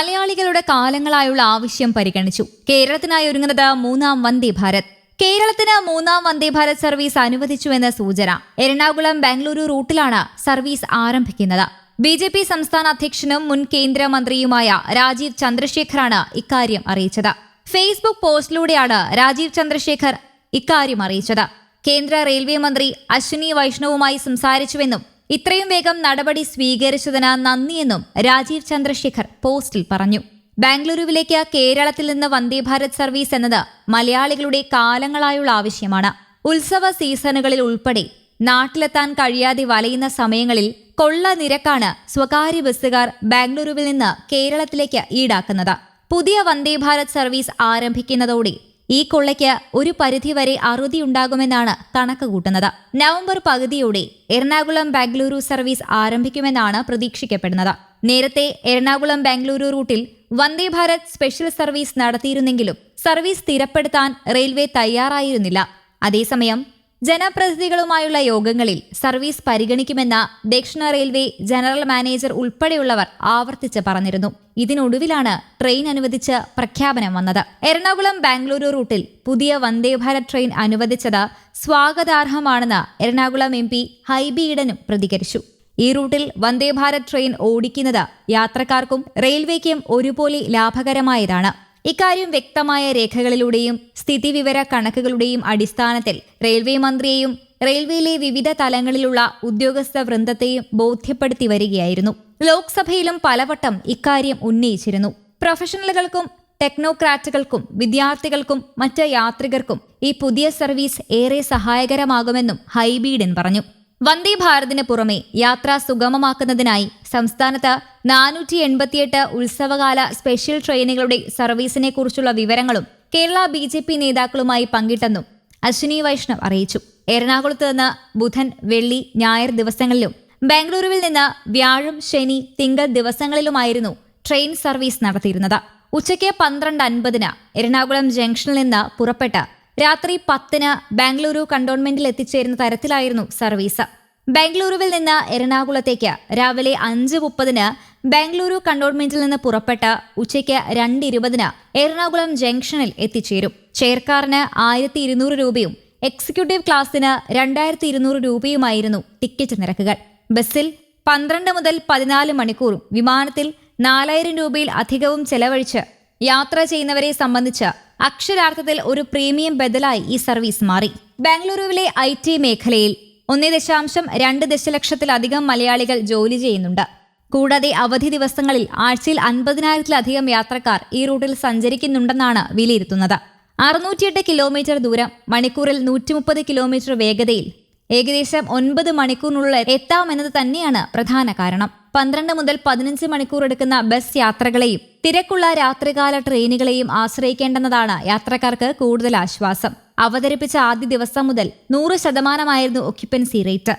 മലയാളികളുടെ കാലങ്ങളായുള്ള ആവശ്യം പരിഗണിച്ചു. കേരളത്തിനായി ഒരുങ്ങുന്നത് മൂന്നാം വന്ദേ ഭാരത്. കേരളത്തിന് മൂന്നാം വന്ദേ ഭാരത് സർവീസ് അനുവദിച്ചുവെന്ന സൂചന. എറണാകുളം ബാംഗ്ലൂരു റൂട്ടിലാണ് സർവീസ് ആരംഭിക്കുന്നത്. ബി ജെ പി സംസ്ഥാന അധ്യക്ഷനും മുൻ കേന്ദ്രമന്ത്രിയുമായ രാജീവ് ചന്ദ്രശേഖറാണ് ഇക്കാര്യം അറിയിച്ചത്. ഫേസ്ബുക്ക് പോസ്റ്റിലൂടെയാണ് രാജീവ് ചന്ദ്രശേഖർ ഇക്കാര്യം അറിയിച്ചത്. കേന്ദ്ര റെയിൽവേ മന്ത്രി അശ്വിനി വൈഷ്ണവുമായി സംസാരിച്ചുവെന്നും ഇത്രയും വേഗം നടപടി സ്വീകരിച്ചതിന് നന്ദിയെന്നും രാജീവ് ചന്ദ്രശേഖർ പോസ്റ്റിൽ പറഞ്ഞു. ബാംഗ്ലൂരുവിലേക്ക് കേരളത്തിൽ നിന്ന് വന്ദേ ഭാരത് സർവീസ് എന്നത് മലയാളികളുടെ കാലങ്ങളായുള്ള ആവശ്യമാണ്. ഉത്സവ സീസണുകളിൽ ഉൾപ്പെടെ നാട്ടിലെത്താൻ കഴിയാതെ വലയുന്ന സമയങ്ങളിൽ കൊള്ള നിരക്കാണ് സ്വകാര്യ ബസ്സുകാർ ബാംഗ്ലൂരുവിൽ നിന്ന് കേരളത്തിലേക്ക് ഈടാക്കുന്നത്. പുതിയ വന്ദേ ഭാരത് സർവീസ് ആരംഭിക്കുന്നതോടെ ഈ കൊള്ളയ്ക്ക് ഒരു പരിധിവരെ അറുതിയുണ്ടാകുമെന്നാണ് കണക്ക് കൂട്ടുന്നത്. നവംബർ പകുതിയോടെ എറണാകുളം ബാംഗ്ലൂരു സർവീസ് ആരംഭിക്കുമെന്നാണ് പ്രതീക്ഷിക്കപ്പെടുന്നത്. നേരത്തെ എറണാകുളം ബാംഗ്ലൂരു റൂട്ടിൽ വന്ദേ ഭാരത് സ്പെഷ്യൽ സർവീസ് നടത്തിയിരുന്നെങ്കിലും സർവീസ് സ്ഥിരപ്പെടുത്താൻ റെയിൽവേ തയ്യാറായിരുന്നില്ല. അതേസമയം ജനപ്രതിനിധികളുമായുള്ള യോഗങ്ങളിൽ സർവീസ് പരിഗണിക്കുമെന്ന ദക്ഷിണ റെയിൽവേ ജനറൽ മാനേജർ ഉൾപ്പെടെയുള്ളവർ ആവർത്തിച്ച് പറഞ്ഞിരുന്നു. ഇതിനൊടുവിലാണ് ട്രെയിൻ അനുവദിച്ച് പ്രഖ്യാപനം വന്നത്. എറണാകുളം ബാംഗ്ലൂരു റൂട്ടിൽ പുതിയ വന്ദേ ഭാരത് ട്രെയിൻ അനുവദിച്ചത് സ്വാഗതാർഹമാണെന്ന് എറണാകുളം എം പി ഹൈബി പ്രതികരിച്ചു. ഈ റൂട്ടിൽ വന്ദേ ഭാരത് ട്രെയിൻ ഓടിക്കുന്നത് യാത്രക്കാർക്കും റെയിൽവേക്കും ഒരുപോലെ ലാഭകരമായതാണ്. ഇക്കാര്യം വ്യക്തമായ രേഖകളിലൂടെയും സ്ഥിതിവിവര കണക്കുകളുടെയും അടിസ്ഥാനത്തിൽ റെയിൽവേ മന്ത്രിയെയും റെയിൽവേയിലെ വിവിധ തലങ്ങളിലുള്ള ഉദ്യോഗസ്ഥ വൃന്ദത്തെയും ബോധ്യപ്പെടുത്തി വരികയായിരുന്നു. ലോക്സഭയിലും പലവട്ടം ഇക്കാര്യം ഉന്നയിച്ചിരുന്നു. പ്രൊഫഷണലുകൾക്കും ടെക്നോക്രാറ്റുകൾക്കും വിദ്യാർത്ഥികൾക്കും മറ്റ് യാത്രികർക്കും ഈ പുതിയ സർവീസ് ഏറെ സഹായകരമാകുമെന്നും ഹൈബീഡൻ പറഞ്ഞു. വന്ദേ ഭാരതിന് പുറമെ യാത്ര സുഗമമാക്കുന്നതിനായി സംസ്ഥാനത്ത് നാനൂറ്റി എൺപത്തിയെട്ട് ഉത്സവകാല സ്പെഷ്യൽ ട്രെയിനുകളുടെ സർവീസിനെ കുറിച്ചുള്ള വിവരങ്ങളും കേരള ബി ജെ പി നേതാക്കളുമായി പങ്കിട്ടെന്നും അശ്വിനി വൈഷ്ണവ് അറിയിച്ചു. എറണാകുളത്ത് നിന്ന് ബുധൻ വെള്ളി ഞായർ ദിവസങ്ങളിലും ബാംഗ്ലൂരുവിൽ നിന്ന് വ്യാഴം ശനി തിങ്കൾ ദിവസങ്ങളിലുമായിരുന്നു ട്രെയിൻ സർവീസ് നടത്തിയിരുന്നത്. ഉച്ചയ്ക്ക് പന്ത്രണ്ട് അൻപതിന് എറണാകുളം ജംഗ്ഷനിൽ നിന്ന് പുറപ്പെട്ട് രാത്രി പത്തിന് ബാംഗ്ലൂരു കണ്ടോൺമെന്റിൽ എത്തിച്ചേരുന്ന തരത്തിലായിരുന്നു സർവീസ്. ബാംഗ്ലൂരുവിൽ നിന്ന് എറണാകുളത്തേക്ക് രാവിലെ അഞ്ച് മുപ്പതിന് ബാംഗ്ലൂരു കണ്ടോൺമെന്റിൽ നിന്ന് പുറപ്പെട്ട് ഉച്ചയ്ക്ക് രണ്ട് ഇരുപതിന് എറണാകുളം ജംഗ്ഷനിൽ എത്തിച്ചേരും. ചെയർക്കാറിന് ആയിരത്തി ഇരുന്നൂറ് രൂപയും എക്സിക്യൂട്ടീവ് ക്ലാസ്സിന് രണ്ടായിരത്തി ഇരുന്നൂറ് രൂപയുമായിരുന്നു ടിക്കറ്റ് നിരക്കുകൾ. ബസ്സിൽ പന്ത്രണ്ട് മുതൽ പതിനാല് മണിക്കൂറും വിമാനത്തിൽ നാലായിരം രൂപയിൽ അധികവും ചെലവഴിച്ച് യാത്ര ചെയ്യുന്നവരെ സംബന്ധിച്ച് അക്ഷരാർത്ഥത്തിൽ ഒരു പ്രീമിയം ബദലായി ഈ സർവീസ് മാറി. ബാംഗ്ലൂരുവിലെ ഐ ടി മേഖലയിൽ ഒന്നേ ദശാംശം രണ്ട് ദശലക്ഷത്തിലധികം മലയാളികൾ ജോലി ചെയ്യുന്നുണ്ട്. കൂടാതെ അവധി ദിവസങ്ങളിൽ ആഴ്ചയിൽ അൻപതിനായിരത്തിലധികം യാത്രക്കാർ ഈ റൂട്ടിൽ സഞ്ചരിക്കുന്നുണ്ടെന്നാണ് വിലയിരുത്തുന്നത്. അറുന്നൂറ്റിയെട്ട് കിലോമീറ്റർ ദൂരം മണിക്കൂറിൽ നൂറ്റി മുപ്പത് കിലോമീറ്റർ വേഗതയിൽ ഏകദേശം ഒൻപത് മണിക്കൂറിനുള്ളിൽ എത്താമെന്നത് തന്നെയാണ് പ്രധാന കാരണം. പന്ത്രണ്ട് മുതൽ പതിനഞ്ച് മണിക്കൂർ എടുക്കുന്ന ബസ് യാത്രകളെയും തിരക്കുള്ള രാത്രികാല ട്രെയിനുകളെയും ആശ്രയിക്കേണ്ടെന്നതാണ് യാത്രക്കാർക്ക് കൂടുതൽ ആശ്വാസം. അവതരിപ്പിച്ച ആദ്യ ദിവസം മുതൽ നൂറ് ശതമാനമായിരുന്നു occupancy rate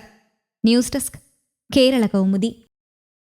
news desk Kerala Kaumudi.